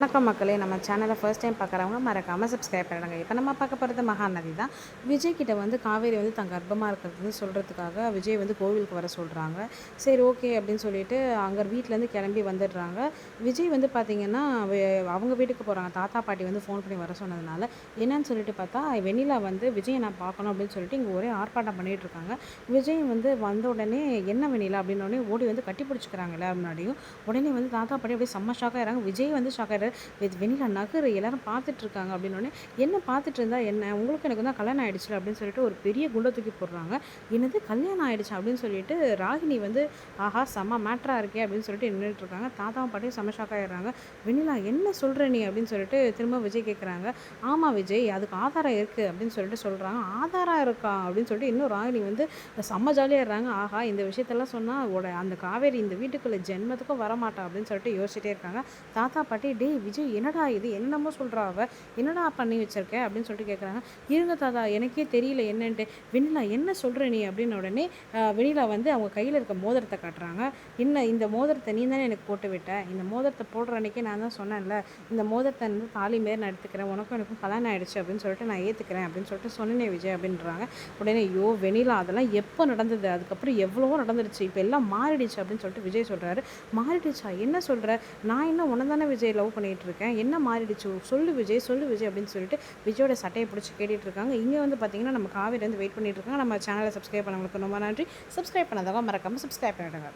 வணக்கம் மக்களே நம்ம சேனலை ஃபர்ஸ்ட் டைம் பார்க்குறவங்க மறக்காமல் சப்ஸ்கிரைப் பண்ணிடுங்க இப்போ நம்ம பார்க்க போகிறது மகாநதி தான். விஜய் கிட்ட வந்து காவேரி வந்து தன் கர்ப்பமாக இருக்கிறது சொல்கிறதுக்காக விஜய் வந்து கோவிலுக்கு வர சொல்கிறாங்க சரி ஓகே அப்படின்னு சொல்லிட்டு அங்கே வீட்டிலேருந்து கிளம்பி வந்துடுறாங்க. விஜய் வந்து பார்த்திங்கன்னா அவங்க வீட்டுக்கு போகிறாங்க தாத்தா பாட்டி வந்து ஃபோன் பண்ணி வர சொன்னதுனால என்னன்னு சொல்லிட்டு பார்த்தா வெண்ணிலா வந்து விஜயை நான் பார்க்கணும் அப்படின்னு சொல்லிட்டு இங்கே ஒரே ஆர்ப்பாட்டம் பண்ணிகிட்டு இருக்காங்க. விஜய் வந்து வந்த உடனே என்ன வெண்ணிலா? அப்படின்னோடனே ஓடி வந்து கட்டி பிடிச்சிக்கிறாங்க எல்லாரும் முன்னாடியும். உடனே வந்து தாத்தா பாட்டி அப்படியே செம்ம ஷாக் இறாங்க விஜய் வந்து ஷாக் ஆயிடுறாரு வெ- வெண்ணிலா நகர் எல்லாரும் பார்த்துட்ருக்காங்க அப்படின்னோடனே என்ன பார்த்துட்டு இருந்தா என்ன? உங்களுக்கு எனக்கு தான் கல்யாணம் ஆகிடுச்சு அப்படின்னு சொல்லிட்டு ஒரு பெரிய குண்டை தூக்கி போடுறாங்க. என்னது? கல்யாணம் ஆகிடுச்சு அப்படின்னு சொல்லிட்டு ராகினி வந்து ஆஹா செம்ம மேட்ராக இருக்கே அப்படின்னு சொல்லிட்டு நின்றுட்டு இருக்காங்க தாத்தாவும் பாட்டியும் செம்ம ஷாக் ஆகிடுறாங்க வெண்ணிலா என்ன சொல்கிற நீ? அப்படின்னு சொல்லிட்டு திரும்ப விஜய் கேட்குறாங்க ஆமாம் விஜய் அதுக்கு ஆதாரம் இருக்குது அப்படின்னு சொல்லிட்டு சொல்கிறாங்க ஆதாரம் இருக்கா? அப்படின்னு சொல்லிட்டு இன்னும் ராகினி வந்து செம்ம ஜாலியாடுறாங்க ஆஹா இந்த விஷயத்தெல்லாம் சொன்னால் உட அந்த காவேரி இந்த வீட்டுக்குள்ளே ஜென்மத்துக்கும் வரமாட்டா? அப்படின்னு சொல்லிட்டு யோசிச்சிட்டே இருக்காங்க. தாத்தா பாட்டி டேய் விஜய் என்னடா இது? என்னமோ சொல்றா அவ. என்னடா பண்ணி வச்சிருக்க? அப்படின்னு சொல்லிட்டு கேட்குறாங்க இருங்க தாதா எனக்கே தெரியல என்னன்ட்டு. வெண்ணிலா என்ன சொல்கிற நீ? அப்படின்னு உடனே வெண்ணிலா வந்து அவங்க கையில் இருக்க மோதிரத்தை காட்டுறாங்க. என்ன இந்த மோதிரத்தை நீ தானே எனக்கு போட்டு விட்ட? இந்த மோதிரத்தை போடுற அன்னைக்கே நான் தான் சொன்னேன்ல. இந்த மோதிரத்தை வந்து தாலி மாரி நான் எடுத்துக்கிறேன். உனக்கும் எனக்கும் கல்யாணம் ஆகிடுச்சு அப்படின்னு சொல்லிட்டு நான் ஏற்றுக்கிறேன் அப்படின்னு சொல்லிட்டு சொன்னேனே விஜய் அப்படின்றாங்க. உடனே ஐயோ வெண்ணிலா அதெல்லாம் எப்போ நடந்தது? அதுக்கப்புறம் எவ்வளவோ நடந்துருச்சு. இப்போ எல்லாம் மாறிடுச்சு. அப்படின்னு சொல்லிட்டு விஜய் சொல்கிறாரு மாறிடுச்சா? என்ன சொல்கிற நான் இன்னும் உன தானே விஜய் லவ் பண்ணி இருக்கேன் என்ன மாறிடுச்சு? சொல்லு விஜய் சொல்லு விஜய் அப்படின்னு சொல்லிட்டு விஜயோட சட்டையை பிடிச்சி கேட்டுட்டு இருக்காங்க இங்கே வந்து பார்த்தீங்கன்னா நம்ம காவேரி வந்து வெயிட் பண்ணிட்டு இருக்காங்க நம்ம சேனலை சப்ஸ்கிரைப் பண்ணவங்களுக்கு ரொம்ப நன்றி. சப்ஸ்கிரைப் பண்ணாதவங்க மறக்காமல் சப்ஸ்கிரைப் பண்ணிவிடுங்க